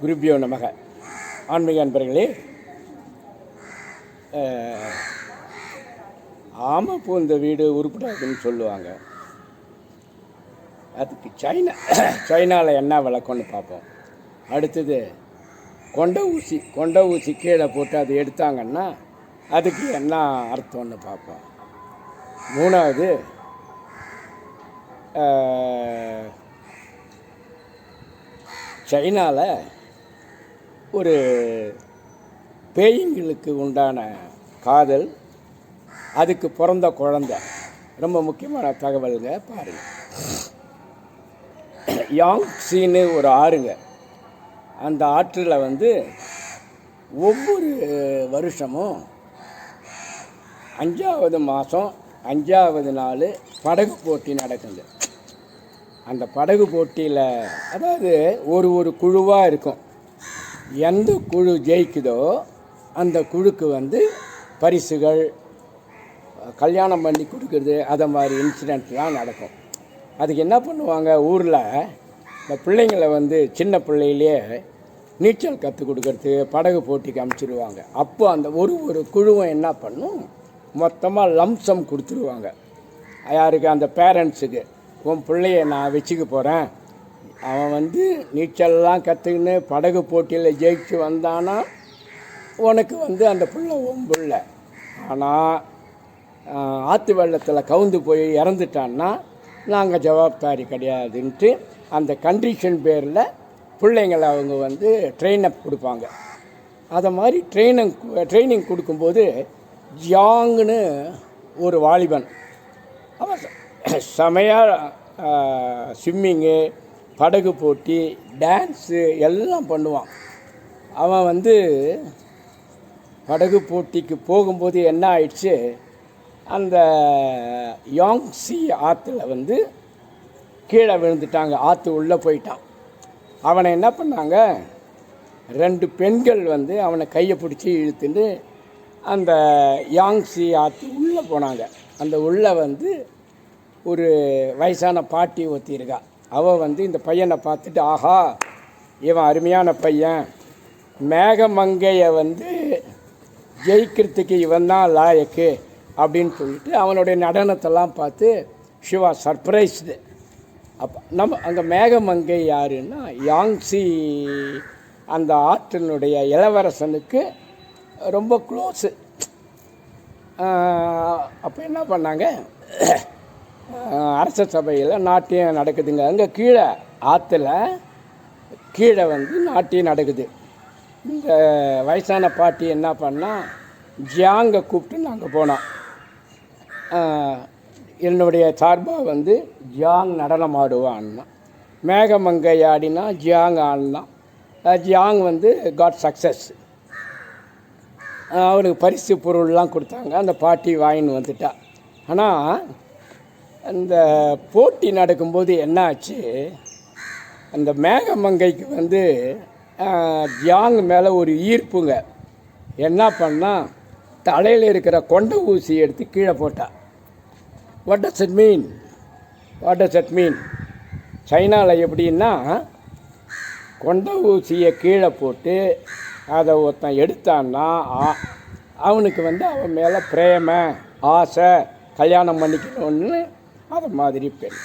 குருபியோ நமக. ஆன்மீக அன்பர்களே அஹ், ஆமை பூந்த வீடு உருப்படாதுன்னு சொல்லுவாங்க. அதுக்கு சைனா சைனாவில் என்ன விளக்கம்னு பார்ப்போம். அடுத்தது கொண்ட ஊசி கொண்ட ஊசி கீழே போட்டு அதை எடுத்தாங்கன்னா அதுக்கு என்ன அர்த்தம்னு பார்ப்போம். மூணாவது சைனாவில் ஒரு பேய்களுக்கு உண்டான காதல் அதுக்கு பிறந்த குழந்தை. ரொம்ப முக்கியமான தகவலுங்க பாருங்கள் சீனு ஒரு ஆறுங்க. அந்த ஆற்றில் வந்து ஒவ்வொரு வருஷமும் அஞ்சாவது மாதம் அஞ்சாவது நாள் படகு போட்டி நடக்குது அந்த படகு போட்டியில் அதாவது ஒரு ஒரு குழுவாக இருக்கும். எந்த குழு ஜெயிக்குதோ அந்த குழுக்கு வந்து பரிசுகள் கல்யாணம் பண்ணி கொடுக்குறது அதை மாதிரி இன்சிடெண்ட்லாம் நடக்கும். அதுக்கு என்ன பண்ணுவாங்க? ஊரில் இந்த பிள்ளைங்களை வந்து சின்ன பிள்ளையிலேயே நீச்சல் கற்றுக் கொடுக்கறது படகு போட்டிக்கு அமுச்சிடுவாங்க அப்போ அந்த ஒரு ஒரு குழுவும் என்ன பண்ணும்? மொத்தமாக லம்சம் கொடுத்துருவாங்க. யாருக்கு? அந்த பேரண்ட்ஸுக்கு உன் பிள்ளைய நான் வச்சுக்க போகிறேன் அவன் வந்து நீச்சல்லாம் கற்றுக்கின்னு படகு போட்டியில் ஜெயிச்சு வந்தானா உனக்கு வந்து அந்த பிள்ளை உன் பிள்ளை ஆனால் ஆற்று வெள்ளத்தில் கவுந்து போய் இறந்துட்டான்னா நாங்கள் ஜவாப்தாரி கிடையாதுன்ட்டு அந்த கண்டிஷன் பேரில் பிள்ளைங்களை அவங்க வந்து ட்ரெயின் அப் கொடுப்பாங்க. அதை மாதிரி ட்ரெயினிங் ட்ரைனிங் கொடுக்கும்போது ஜியாங்னு ஒரு வாலிபன். அவன் செமையாக ஸ்விம்மிங்கு படகு போட்டி டான்ஸு எல்லாம் பண்ணுவான். அவன் வந்து படகு போட்டிக்கு போகும்போது என்ன ஆயிடுச்சு? அந்த யாங்ஸி ஆற்றுல வந்து கீழே விழுந்துட்டாங்க. ஆற்று உள்ளே போயிட்டான். அவனை என்ன பண்ணாங்க? ரெண்டு பெண்கள் வந்து அவனை கையை பிடிச்சி இழுத்துட்டு அந்த யாங்ஸி ஆற்று உள்ளே போனாங்க. அந்த உள்ளே வந்து ஒரு வயசான பாட்டி ஒருத்தி அவள் வந்து இந்த பையனை பார்த்துட்டு ஆஹா இவன் அருமையான பையன். மேகமங்கையை வந்து ஜெயிக்கிறதுக்கு இவன் தான் லாயக்கு அப்படின்னு சொல்லிட்டு அவனுடைய நடனத்தெல்லாம் பார்த்து சிவா சர்ப்ரைஸ்டு அப்போ நம்ம அங்கே மேகமங்கை யாருன்னா யாங்ஸி அந்த ஆற்றினுடைய இளவரசனுக்கு ரொம்ப க்ளோஸு அப்போ என்ன பண்ணாங்க? அரச சபையில் நாட்டியம் நடக்குதுங்க. அங்கே கீழே ஆற்றுல கீழே வந்து நாட்டியம் நடக்குது. இந்த வயசான பாட்டி என்ன பண்ணால் ஜியாங்கை கூப்பிட்டு நாங்கள் போனோம். என்னுடைய சார்பாக வந்து ஜியாங் நடனம் ஆடுவான்னா. மேகமங்கை ஆடினா ஜியாங் ஆடினான் ஜியாங் வந்து காட் சக்ஸஸ் அவனுக்கு பரிசு பொருள்லாம் கொடுத்தாங்க. அந்த பாட்டி வாங்கின்னு வந்துட்டா. ஆனால் அந்த போட்டி நடக்கும்போது என்ன ஆச்சு அந்த மேகமங்கைக்கு வந்து ஜியாங் மேலே ஒரு ஈர்ப்புங்க. என்ன பண்ணால் தலையில் இருக்கிற கொண்ட ஊசி எடுத்து கீழே போட்டா. What does it mean what does it mean சைனாவில் எப்படின்னா கொண்ட ஊசியை கீழே போட்டு அதை ஒருத்தன் எடுத்தான்னா ஆ- அவனுக்கு வந்து அவன் மேலே பிரேம ஆசை கல்யாணம் பண்ணிக்கணும்னு அது மாதிரி பெண்.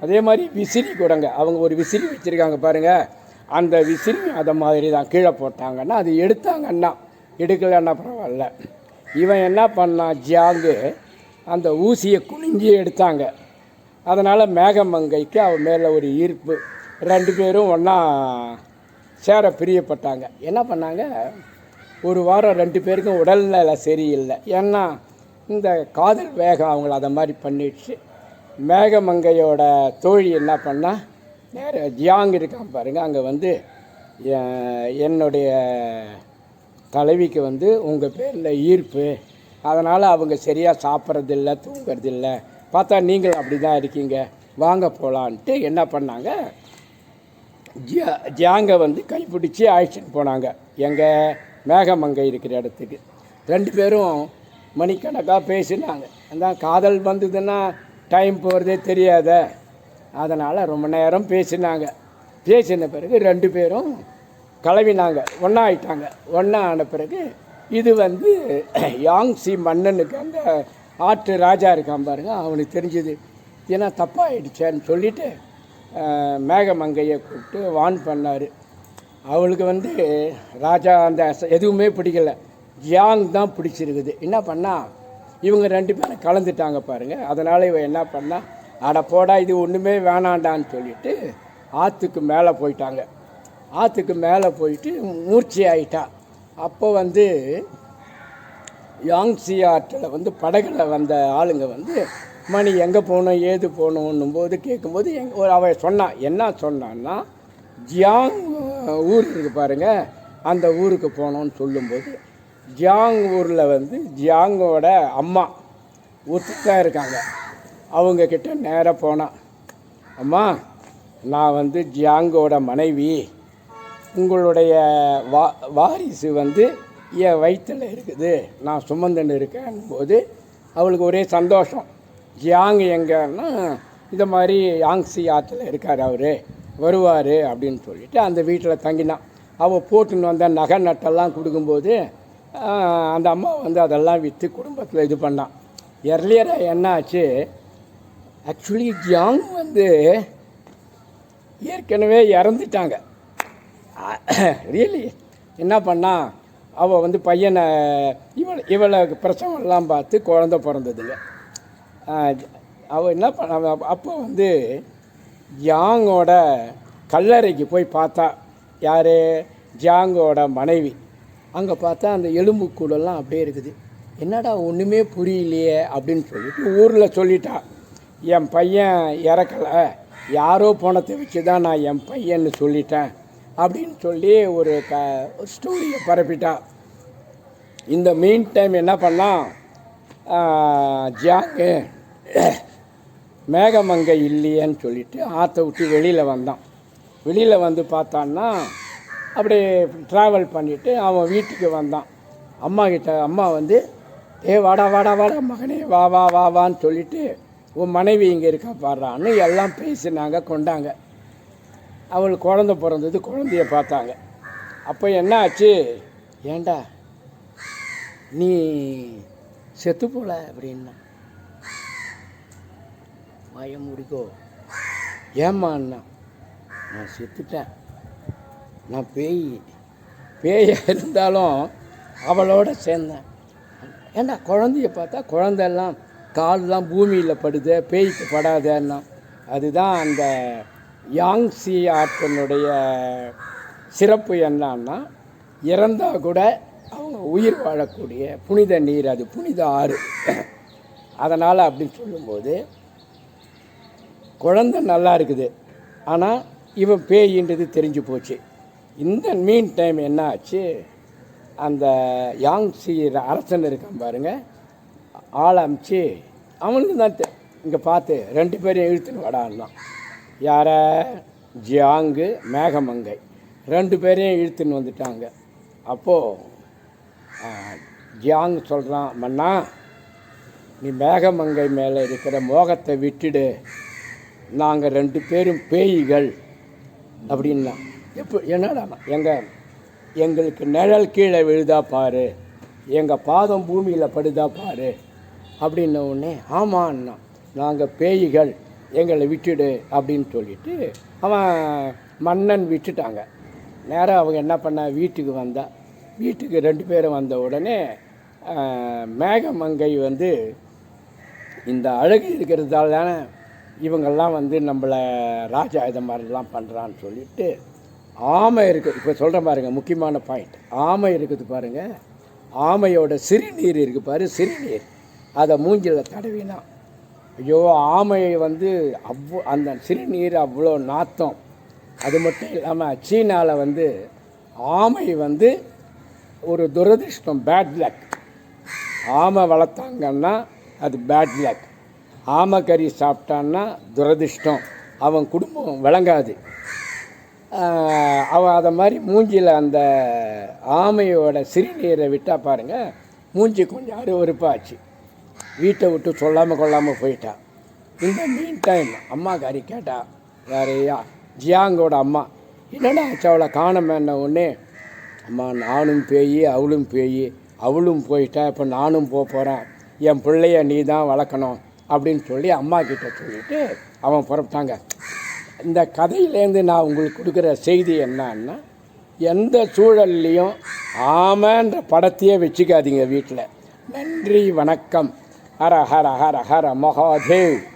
அதே மாதிரி விசிறி கூடங்க. அவங்க ஒரு விசிறி வச்சுருக்காங்க பாருங்கள் அந்த விசிறி அதை மாதிரி தான் கீழே போட்டாங்கன்னா அது எடுத்தாங்கன்னா எடுக்கலைன்னா பரவாயில்ல. இவன் என்ன பண்ணான் ஜியாங்கு அந்த ஊசியை குனிஞ்சி எடுத்தாங்க. அதனால் மேகமங்கைக்கு அவன் மேலே ஒரு ஈர்ப்பு. ரெண்டு பேரும் ஒன்றா சேர பிரியப்பட்டாங்க. என்ன பண்ணாங்க? ஒரு வாரம் ரெண்டு பேருக்கும் உடல்நிலை சரியில்லை. ஏன்னா இந்த காதல் வேகம் அவங்கள அதை மாதிரி பண்ணிடுச்சு. மேகமங்கையோட தோழி என்ன பண்ணால் நேர ஜியாங் இருக்கான் பாருங்கள் அங்கே வந்து என்னுடைய தலைவிக்கு வந்து உங்கள் பேரில் ஈர்ப்பு. அதனால் அவங்க சரியாக சாப்பிட்றதில்ல தூங்குறதில்ல. பார்த்தா நீங்கள் அப்படி தான் இருக்கீங்க. வாங்க போகலான்ட்டு என்ன பண்ணாங்க? ஜியா ஜியாங்கை வந்து கைப்பிடிச்சி அழைச்சிட்டு போனாங்க. எங்கள் மேகமங்கை இருக்கிற இடத்துக்கு. ரெண்டு பேரும் மணிக்கணக்காக பேசினாங்க. அந்த காதல் வந்ததுன்னா டைம் போகிறதே தெரியாத. அதனால் ரொம்ப நேரம் பேசினாங்க. பேசின பிறகு ரெண்டு பேரும் கிளவினாங்க ஒன்றா ஆயிட்டாங்க. ஒன்றா ஆன பிறகு இது வந்து யாங்ஸி மன்னனுக்கு அந்த ஆற்று ராஜா இருக்கான் பாருங்க அவனுக்கு தெரிஞ்சது. ஏன்னா தப்பாகிடுச்சேன்னு சொல்லிட்டு மேகமங்கையை கூப்பிட்டு வான் பண்ணார். அவளுக்கு வந்து ராஜா அந்த எதுவுமே பிடிக்கல. ஜியாங் தான் பிடிச்சிருக்குது. என்ன பண்ணால் இவங்க ரெண்டு பேரும் கலந்துட்டாங்க பாருங்கள் அதனால் இவன் என்ன பண்ணால் அட போடா இது ஒன்றுமே வேணாண்டான்னு சொல்லிட்டு ஆற்றுக்கு மேலே போயிட்டாங்க. ஆற்றுக்கு மேலே போயிட்டு மூர்ச்சி ஆயிட்டா. அப்போ வந்து யாங்ஸி ஆற்றில் வந்து படகுல வந்த ஆளுங்க வந்து மணி எங்கே போகணும் ஏது போகணுன்னும் போது கேட்கும்போது எங் ஒரு அவ சொன்னான் என்ன சொன்னான்னா ஜியாங் ஊர் இருக்கு பாருங்கள் அந்த ஊருக்கு போகணும்னு சொல்லும்போது ஜியாங் ஊரில் வந்து ஜியாங்கோட அம்மா ஒத்துக்கா இருக்காங்க. அவங்கக்கிட்ட நேராக போனான் அம்மா நான் வந்து ஜியாங்கோட மனைவி. உங்களுடைய வா வாரிசு வந்து என் வயிற்றில் இருக்குது. நான் சுமந்துன்னு இருக்கேன் போது அவளுக்கு ஒரே சந்தோஷம். ஜியாங் எங்கன்னா இந்த மாதிரி யாங்ஸி ஆற்றுல இருக்கார் அவர். வருவார் அப்படின்னு சொல்லிட்டு அந்த வீட்டில் தங்கினான் அவள் போட்டுன்னு வந்த நகை நட்டெல்லாம் கொடுக்கும்போது அந்த அம்மா வந்து அதெல்லாம் விற்று குடும்பத்தில் இது பண்ணான் எர்லியராக என்ன ஆச்சு? ஆக்சுவலி ஜியாங் வந்து ஏற்கனவே இறந்துட்டாங்க. ரியலி என்ன பண்ணா? அவள் வந்து பையனை இவள் இவளை பிரசவம்லாம் பார்த்து குழந்த பிறந்ததில்ல அவள் என்ன பண்ண அப்போ வந்து ஜாங்கோட கல்லறைக்கு போய் பார்த்தா. யார்? ஜாங்கோட மனைவி. அங்கே பார்த்தா அந்த எலும்புக்கூடெல்லாம் அப்படியே இருக்குது. என்னடா ஒன்றுமே புரியலையே அப்படின்னு சொல்லிட்டு ஊரில் சொல்லிட்டா. என் பையன் இறக்கலை. யாரோ போனத்தை வச்சு தான் நான் என் பையன்னு சொல்லிட்டேன் அப்படின்னு சொல்லி ஒரு க ஸ்டோரியை பரப்பிட்டா. இந்த மீன் டைம் என்ன பண்ணான் ஜாக்கு மேகமங்கை இல்லையேன்னு சொல்லிட்டு ஆற்றை விட்டு வெளியில் வந்தான். வெளியில் வந்து பார்த்தான்னா அப்படி ட்ராவல் பண்ணிவிட்டு அவன் வீட்டுக்கு வந்தான். அம்மா கிட்ட அம்மா வந்து ஏ வாடா வாடா வாடா மகனே வா வா வா வான்னு சொல்லிட்டு உன் மனைவி இங்கே இருக்கா பாடுறான்னு எல்லாம் பேசினாங்க கொண்டாங்க. அவள் குழந்த பிறந்தது குழந்தைய பார்த்தாங்க. அப்போ என்ன ஆச்சு ஏண்டா நீ செத்து போல அப்படின்னா. பயம் முடிக்கோ. ஏம்மா அண்ணா நான் செத்துட்டேன். நான் பேய் பேயாக இருந்தாலும் அவளோட சேர்ந்தேன். ஏண்டா குழந்தைய பார்த்தா குழந்தெல்லாம் கால்லாம் பூமியில் படுது பேய்க்கு படாதேன்னா. அதுதான் அந்த யாங்ஸி ஆற்றினுடைய சிறப்பு என்னன்னா இறந்தால் கூட அவங்க உயிர் வாழக்கூடிய புனித நீர் அது புனித ஆறு. அதனால் அப்படின்னு சொல்லும்போது குழந்தை நல்லா இருக்குது. ஆனால் இவன் பேயின்றது தெரிஞ்சு போச்சு. இந்த மீன் டைம் என்ன ஆச்சு? அந்த யாங்ஸி அரசன் இருக்கான் பாருங்கள் ஆள் அமிச்சு அவனுக்கு தான் இங்கே பார்த்து ரெண்டு பேரையும் இழுத்துன்னு வடான்லாம் யார? ஜியாங்கு மேகமங்கை. ரெண்டு பேரையும் இழுத்துன்னு வந்துட்டாங்க. அப்போது ஜியாங் சொல்கிறான் மன்னா நீ மேகமங்கை மேலே இருக்கிற மோகத்தை விட்டுடு. நாங்கள் ரெண்டு பேரும் பேய்கள். அப்படின்னா எப்போ என்னடா எங்கள் எங்களுக்கு நிழல் கீழே விழுதா பாரு. எங்கள் பாதம் பூமியில் படுதா பாரு. அப்படின்ன உடனே ஆமான்னா நாங்கள் பேய்கள். எங்களை விட்டுடு அப்படின்னு சொல்லிட்டு அவன் மன்னன் விட்டுட்டாங்க. நேராக அவங்க என்ன பண்ண? வீட்டுக்கு வந்தா. வீட்டுக்கு ரெண்டு பேரும் வந்த உடனே மேகமங்கை வந்து இந்த அழகு இருக்கிறதால தானே இவங்கெல்லாம் வந்து நம்மளை ராஜா இதை மாதிரிலாம் பண்ணுறான்னு சொல்லிட்டு ஆமை இருக்குது. இப்போ சொல்கிறேன் பாருங்க முக்கியமான பாயிண்ட் ஆமை இருக்குது பாருங்க. ஆமையோட சிறுநீர் இருக்குது பாரு சிறுநீர். அதை மூஞ்சில் தடவினா ஐயோ ஆமையை வந்து அவ்வளோ அந்த சிறுநீர் அவ்வளோ நாத்தம். அது மட்டும் இல்லாமல் சீனாவில் வந்து ஆமை வந்து ஒரு துரதிர்ஷ்டம் பேட் லக் ஆமை வளர்த்தாங்கன்னா அது பேட் லக் ஆமை கறி சாப்பிட்டான்னா துரதிர்ஷ்டம். அவன் குடும்பம் விளங்காது. அவள் அவன் அதை மாதிரி மூஞ்சியில் அந்த ஆமையோட சிறுநீரை விட்டால் பாருங்க மூஞ்சி கொஞ்சம் அறுவறுப்பாச்சு வீட்டை விட்டு சொல்லாமல் கொள்ளாமல் போயிட்டான் இந்த மீன் டைம் அம்மா காரி கேட்டா யாரையா ஜியாங்கோட அம்மா. என்னடா ஆச்சு அவளை காணமேன்ன உடனே அம்மா நானும் பேய் அவளும் பேய். அவளும் போயிட்டா இப்போ நானும் போக போகிறேன் என் பிள்ளைய நீ தான் வளர்க்கணும். அப்படின்னு சொல்லி அம்மா கிட்ட சொல்லிவிட்டு அவன் புறப்பட்டாங்க. இந்த கதையிலேருந்து நான் உங்களுக்கு கொடுக்குற செய்தி என்னன்னா எந்த சூழல்லையும் ஆமன்ற படத்தையே வச்சுக்காதீங்க வீட்டில். நன்றி வணக்கம். ஹர ஹர ஹர ஹர மகாதேவ்.